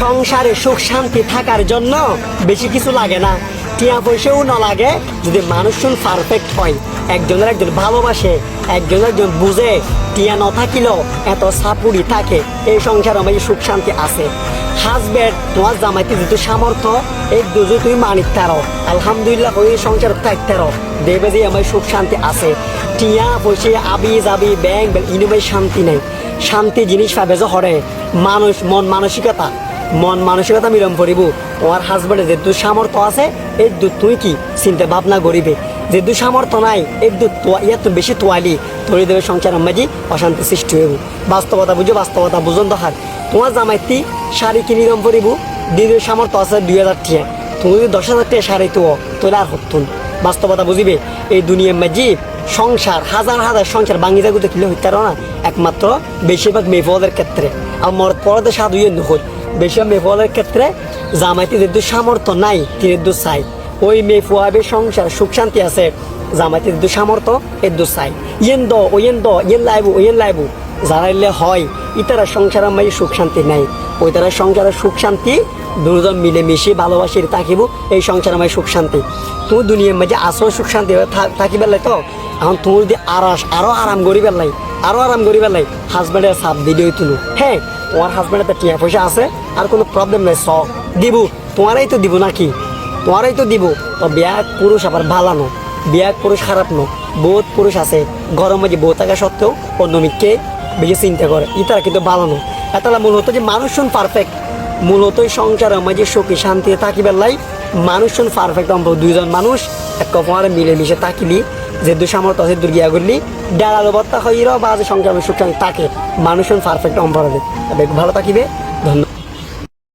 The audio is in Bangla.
সংসারে সুখ শান্তি থাকার জন্য বেশি কিছু লাগে না। টিয়া পয়সাও না লাগে, যদি মানুষ পারফেক্ট হয়, একজনের একজন ভালোবাসে, একজন একজন বুঝে, টিয়া ন থাকিলেও এত সাপুরি থাকে, এই সংসারে আমার সুখ শান্তি আছে। হাজব্যান্ড তোমার জামাইতে যেহেতু সামর্থ্য, এই দুজো তুমি মানিক তারো। আলহামদুলিল্লাহ, ওই সংসার থাকতারো দেবে যে আমার সুখ শান্তি আছে। টিয়া পয়সা আবি যাবি ব্যাংক ইনুমাই শান্তি নেই। শান্তি জিনিস পাবে যে হরে। মানুষ, মন মানসিকতা মন মানসিকতা মিলন করিব। তোমার হাজবেন্ডের যে দু সামর্থ্য আছে এই দু তুই কি চিন্তা ভাবনা করিবে? যে দু সামর্থ্য নাই এই দু ইয়া তো বেশি তোয়ালি। তৈরি দেবে সংসার মাঝি অশান্তি সৃষ্টি হইব। বাস্তবতা বুঝো, বাস্তবতা বুঝন দহার। তোমার জামাইতি শাড়ি কিনি রম করিব। দিদির সামর্থ্য আছে দুই হাজার টিয়া। তুমি যদি দশ হাজার টিয়া শাড়ি তো তোলে আর হতুন বাস্তবতা বুঝিবে, এই দুনিয়ার মাঝি সংসার, হাজার হাজার সংসার ভাঙি যাগুতে কিলে হইতে না। একমাত্র বেশিরভাগ মেয়েফলের ক্ষেত্রে। আর মরদ পরদের সাধু ইয়ে নহল বেশিরভাগ ক্ষেত্রে জামাইতে যেহেতু সামর্থ্য নাই, তিনি চাই। ওই মেয়ে ফুয়াবে সংসার, সুখ, শান্তি আছে জামাইতে যেহেতু সামর্থ্য এদু চাই। ইয়েন দ ওয়েন দ ইয়েন লাইবু ওয়েন লাইবু যারাইলে হয়, ইতারা সংসারের মাঝে সুখ, শান্তি নাই। ওই তারা সংসারের সুখ, শান্তি, দুজন মিলে মিশে ভালোবাসি থাকিব, এই সংসারের মাঝে সুখ, শান্তি। তুমি দুনিয়ার মাঝে আসো সুখ, শান্তি থাকি পেলাই তো? এখন তুমি যদি আরাস, আরও আরাম করি পেলাই আরও আরাম করি পেলাই হাজব্যান্ডের সাপ দিলেই তুলো। হ্যাঁ তোমার হাজব্যান্ডের তো টিয়া পয়সা আছে, আর কোনো প্রবলেম নাই স দিব। তোমারাই তো দিব নাকি? তোমারাই তো দিব। তো বিয়া পুরুষ আবার ভালানো বিয়া পুরুষ খারাপ নো। বহুত পুরুষ আছে। গরম মাঝে বউ থাকা সত্ত্বেও অন্য মিককে বেশি চিন্তা করে? ইতারা কিন্তু ভালো নো এতলা মূলত যে মানুষ পারফেক্ট মূলত সংসারের মাঝে সুখী, শান্তিতে থাকিবার লাই মানুষ পারফেক্ট অম্প দুইজন মানুষ। এক কপারে মিলেমিশে থাকিলি। যে দু আছে দুর্গিয়া করলি ডালালো বত্তা হইর বা যে সংক্রামী সুখ তাকে থাকে। মানুষ পারফেক্ট অম্পরাদে ভালো থাকিবে।